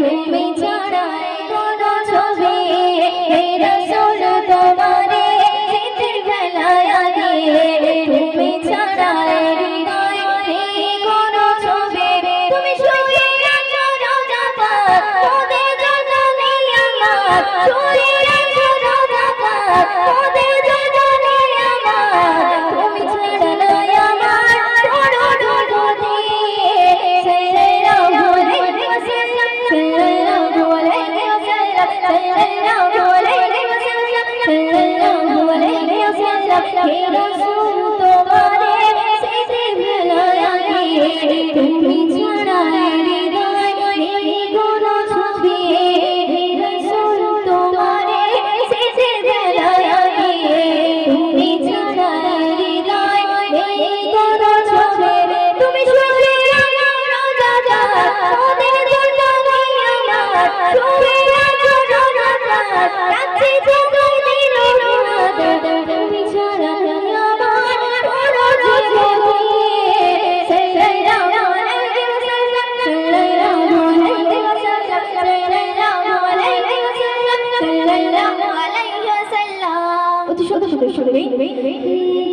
তুমি ছাড়াই কোনো ছবি রসুল তোমারে চিঠির খেলায় আগে তুমি ছাড়াই চুরি হে রাসূল Deixa bem, bem, bem.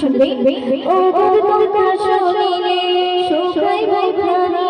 শুনবে ও তোমার শুনিলে শোকাই ভাই ভাই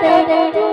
de de de